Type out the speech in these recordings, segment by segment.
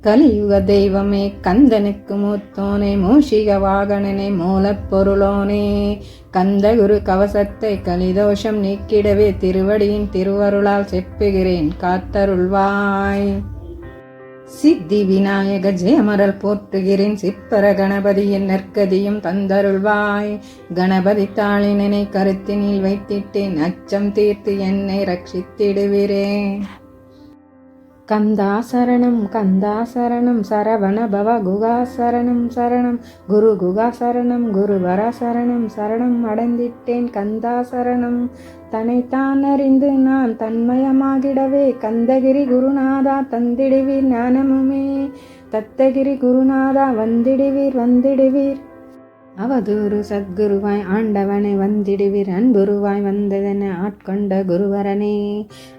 கலியுக தெய்வமே கந்தனுக்கு மூத்தோனே மூஷிக வாகனனே மூலப்பொருளோனே கந்த குரு கவசத்தை கலிதோஷம் நீக்கிடவே திருவடியின் திருவருளால் செப்புகிறேன் காத்தருள்வாய். சித்தி விநாயக ஜெயமரல் போற்றுகிறேன் சிப்பர கணபதியின் நற்கதியும் தந்தருள்வாய். கணபதி தாளினனை கருத்தினில் வைத்திட்டேன் அச்சம் தீர்த்து என்னை ரட்சித்திடுகிறேன் கந்தா சரணம் கந்தா சரணம் சரவண பவ குகா சரணம். சரணம் குரு குகா சரணம் குருவர சரணம் சரணம் அடைந்திட்டேன் கந்தா சரணம் தன்னைத்தான் அறிந்து நான் தன்மயமாகிடவே கந்தகிரி குருநாதா தந்திடுவீர் ஞானமுமே. தத்தகிரி குருநாதா வந்திடுவீர் வந்திடுவீர். அவதூறு சத்குருவாய் ஆண்டவனை வந்திடுவீர். அன்புருவாய் வந்ததென ஆட்கொண்ட குருவரனே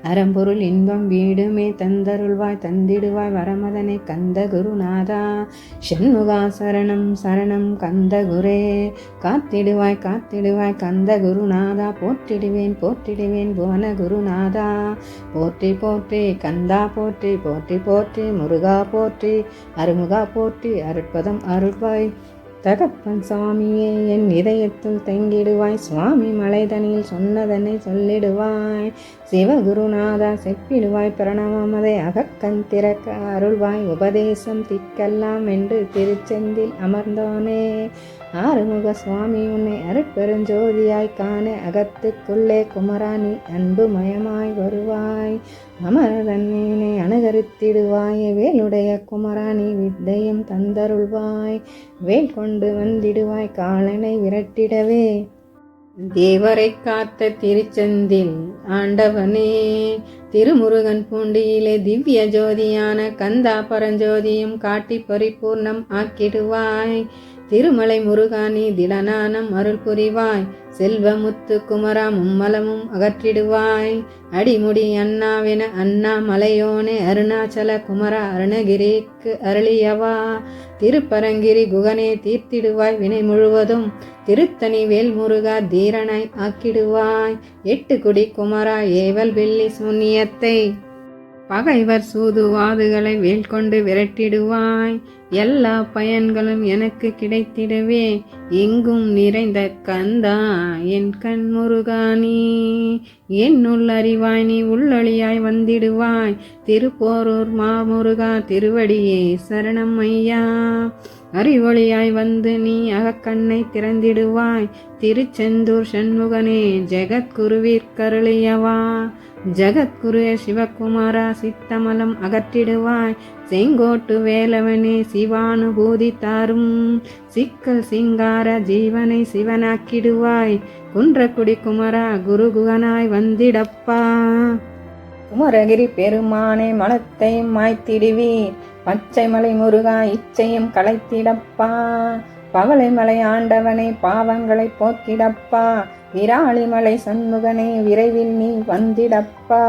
அறம்பொருள் இன்பம் வீடுமே தந்தருள்வாய் தந்திடுவாய் வரமதனை கந்த குருநாதா. ஷண்முகா சரணம் சரணம் கந்த குரே காத்திடுவாய் காத்திடுவாய் கந்த குருநாதா. போற்றிடுவேன் போற்றிடுவேன் புவன குருநாதா. போற்றி போற்றி கந்தா போற்றி போற்றி போற்றி முருகா போற்றி அருமுகா போற்றி அருட்பதம் அருள்வாய். தகப்பன் சுவாமியே என் இதயத்தில் தங்கிடுவாய். சுவாமி மலைதனில் சொன்னதனை சொல்லிடுவாய். சிவகுருநாதா செப்பிடுவாய். பிரணவமதை அகக்கண் திறக்க அருள்வாய். உபதேசம் திக்கெல்லாம் என்று திருச்செந்தில் அமர்ந்தோனே. ஆறுமுக சுவாமி உன்னை அருட்பெருஞ்சோதியாய் காண அகத்துக்குள்ளே குமராணி அன்பு மயமாய் வருவாய் அமரதன்னீனை அனுகரித்திடுவாய் வேலுடைய குமராணி வித்தையும் தந்தருள்வாய். வேல் கொண்டு வந்திடுவாய் காலனை விரட்டிடவே. தேவரை காத்த திருச்செந்தில் ஆண்டவனே திருமுருகன் பூண்டியிலே திவ்ய ஜோதியான கந்தா பரஞ்சோதியும் காட்டி பரிபூர்ணம் ஆக்கிடுவாய். திருமலை முருகானி திடனானம் அருள் புரிவாய். செல்வமுத்து குமரா மும்மலமும் அகற்றிடுவாய். அடிமுடி அண்ணாவென அண்ணா மலையோனே அருணாச்சல குமரா அருணகிரிக்கு அருளியவா. திருப்பரங்கிரி குகனே தீர்த்திடுவாய் வினை முழுவதும். திருத்தணி வேல்முருகா தீரனாய் ஆக்கிடுவாய். எட்டு குடி குமரா ஏவல் வெள்ளி சூன்யத்தை. பகைவர் சூதுவாதுகளை வேல் கொண்டு விரட்டிடுவாய். எல்லா பயன்களும் எனக்கு கிடைத்திடவே எங்கும் நிறைந்த கந்தா என் கண் முருகானி என்னுள் அறிவாய் நீ உள்ளொளியாய் வந்திடுவாய். திருப்போரூர் மாமுருகா திருவடியே சரணம் ஐயா. அறிவொளியாய் வந்து நீ அகக்கண்ணை திறந்திடுவாய். திருச்செந்தூர் சண்முகனே ஜெகத்குருவிற்கருளியவா ஜெகத்குரு சிவகுமாரா சித்தமலம் அகற்றிடுவாய். செங்கோட்டு வேலவனே சிவானுபூதி தாரும் சிக்கல் சிங்கார ஜீவனை சிவனாக்கிடுவாய். குன்றக்குடி குமரா குருகுகனாய் வந்திடப்பா. குமரகிரி பெருமானே மனத்தை மாய்த்திடுவீர். பச்சைமலை முருகா இச்சையும் களைத்திடப்பா. பவளைமலை ஆண்டவனை பாவங்களை போக்கிடப்பா. விராளிமலை சண்முகனே விரைவில் நீ வந்திடப்பா.